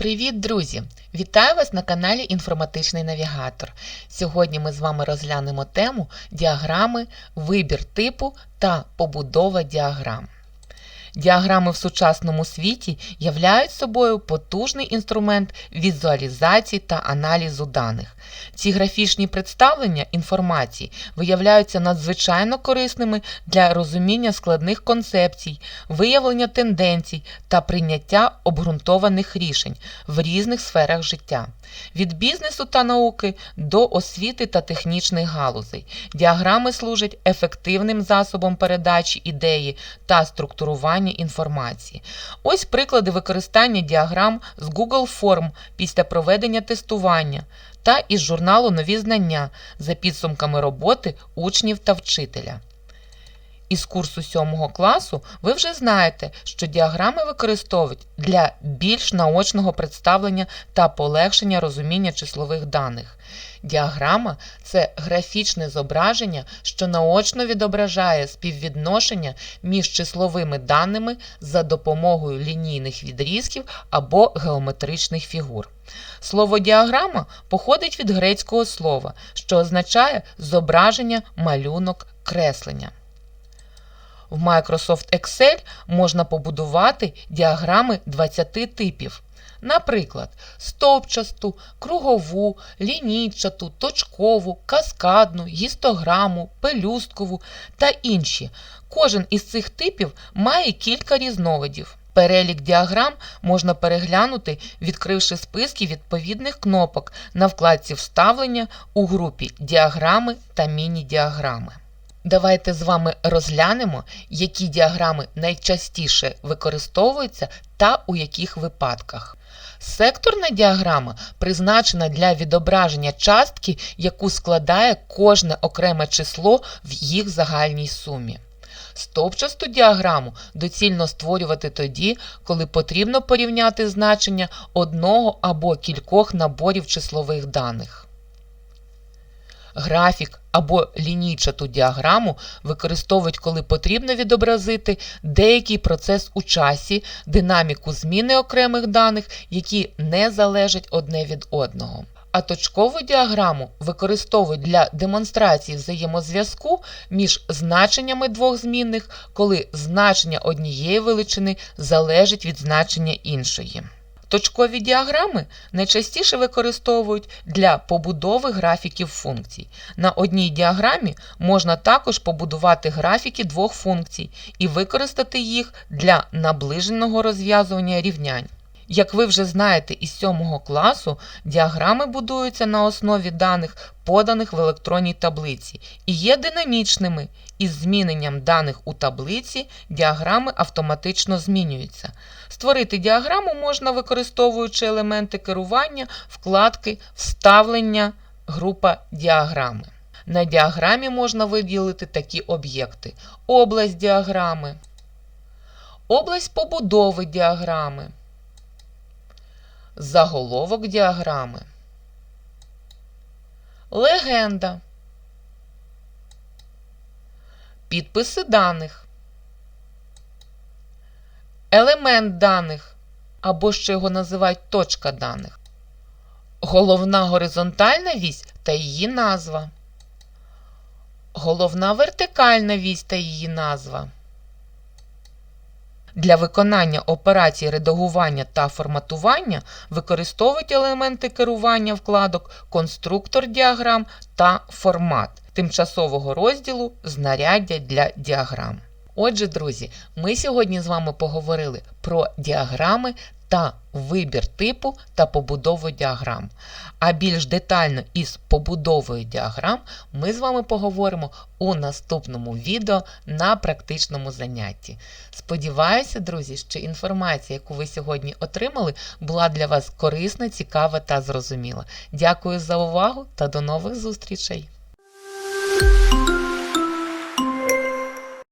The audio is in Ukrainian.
Привіт, друзі! Вітаю вас на каналі Інформатичний Навігатор. Сьогодні ми з вами розглянемо тему діаграми, вибір типу та побудова діаграм. Діаграми в сучасному світі являють собою потужний інструмент візуалізації та аналізу даних. Ці графічні представлення інформації виявляються надзвичайно корисними для розуміння складних концепцій, виявлення тенденцій та прийняття обґрунтованих рішень в різних сферах життя. Від бізнесу та науки до освіти та технічних галузей. Діаграми служать ефективним засобом передачі ідеї та структурування інформації. Ось приклади використання діаграм з Google Form після проведення тестування та із журналу Нові знання за підсумками роботи учнів та вчителя. Із курсу 7 класу ви вже знаєте, що діаграми використовують для більш наочного представлення та полегшення розуміння числових даних. Діаграма це графічне зображення, що наочно відображає співвідношення між числовими даними за допомогою лінійних відрізків або геометричних фігур. Слово діаграма походить від грецького слова, що означає зображення, малюнок, креслення. В Microsoft Excel можна побудувати діаграми 20 типів. Наприклад, стовпчасту, кругову, лінійчату, точкову, каскадну, гістограму, пелюсткову та інші. Кожен із цих типів має кілька різновидів. Перелік діаграм можна переглянути, відкривши списки відповідних кнопок на вкладці Вставлення у групі Діаграми та міні-діаграми. Давайте з вами розглянемо, які діаграми найчастіше використовуються та у яких випадках. Секторна діаграма призначена для відображення частки, яку складає кожне окреме число в їх загальній сумі. Стовпчасту діаграму доцільно створювати тоді, коли потрібно порівняти значення одного або кількох наборів числових даних. Графік або лінійчату діаграму використовують, коли потрібно відобразити деякий процес у часі, динаміку зміни окремих даних, які не залежать одне від одного. А точкову діаграму використовують для демонстрації взаємозв'язку між значеннями двох змінних, коли значення однієї величини залежить від значення іншої. Точкові діаграми найчастіше використовують для побудови графіків функцій. На одній діаграмі можна також побудувати графіки двох функцій і використати їх для наближеного розв'язування рівнянь. Як ви вже знаєте із 7 класу, діаграми будуються на основі даних, поданих в електронній таблиці, і є динамічними. Із зміненням даних у таблиці діаграми автоматично змінюються. Створити діаграму можна використовуючи елементи керування, вкладки, вставлення, група діаграми. На діаграмі можна виділити такі об'єкти: область діаграми, область побудови діаграми заголовок діаграми, легенда, підписи даних, елемент даних або ще його називають точка даних, головна горизонтальна вісь та її назва, головна вертикальна вісь та її назва. Для виконання операцій редагування та форматування використовують елементи керування вкладок, конструктор діаграм та формат тимчасового розділу знаряддя для діаграм. Отже, друзі, ми сьогодні з вами поговорили про діаграми та вибір типу та побудову діаграм. А більш детально із побудовою діаграм ми з вами поговоримо у наступному відео на практичному занятті. Сподіваюся, друзі, що інформація, яку ви сьогодні отримали, була для вас корисна, цікава та зрозуміла. Дякую за увагу та до нових зустрічей!